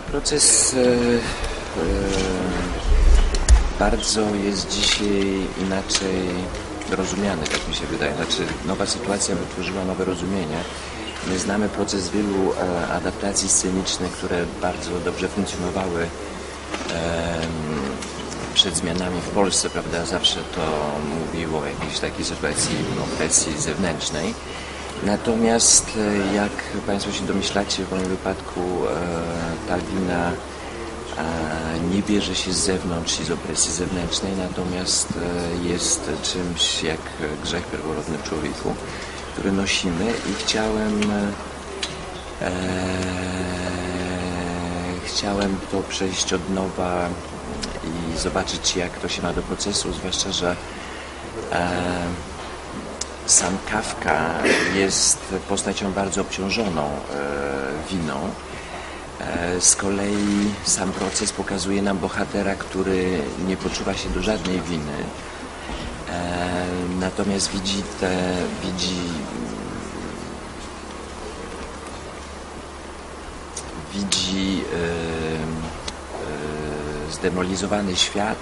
Proces e, e, bardzo jest dzisiaj inaczej rozumiany, tak mi się wydaje. Znaczy, nowa sytuacja wytworzyła nowe rozumienie. My znamy proces wielu e, adaptacji scenicznych, które bardzo dobrze funkcjonowały przed zmianami w Polsce, prawda? Zawsze to mówiło o jakiejś takiej sytuacji presji zewnętrznej. Natomiast e, jak Państwo się domyślacie, w moim wypadku e, ta wina e, nie bierze się z zewnątrz i z opresji zewnętrznej, natomiast jest czymś jak grzech pierworodny w człowieku, który nosimy. I chciałem e, chciałem to przejść od nowa i zobaczyć jak to się ma do procesu, zwłaszcza, że e, sam Kafka jest postacią bardzo obciążoną e, winą. E, z kolei sam proces pokazuje nam bohatera, który nie poczuwa się do żadnej winy. E, natomiast widzi te, widzi widzi zdemolizowany świat,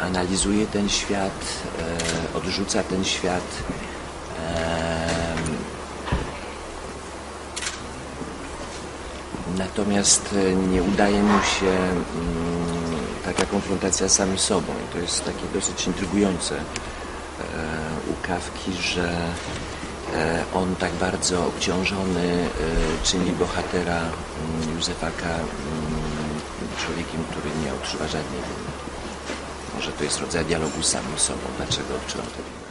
analizuje ten świat, e, odrzuca ten świat. Natomiast e, nie udaje mu się mm, taka konfrontacja z samym sobą. I to jest takie dosyć intrygujące e, u Kawki, że e, on tak bardzo obciążony e, czyni bohatera mm, Józefaka mm, człowiekiem, który nie odczuwa żadnej winy. Może to jest rodzaj dialogu z samym sobą. Dlaczego tę winę?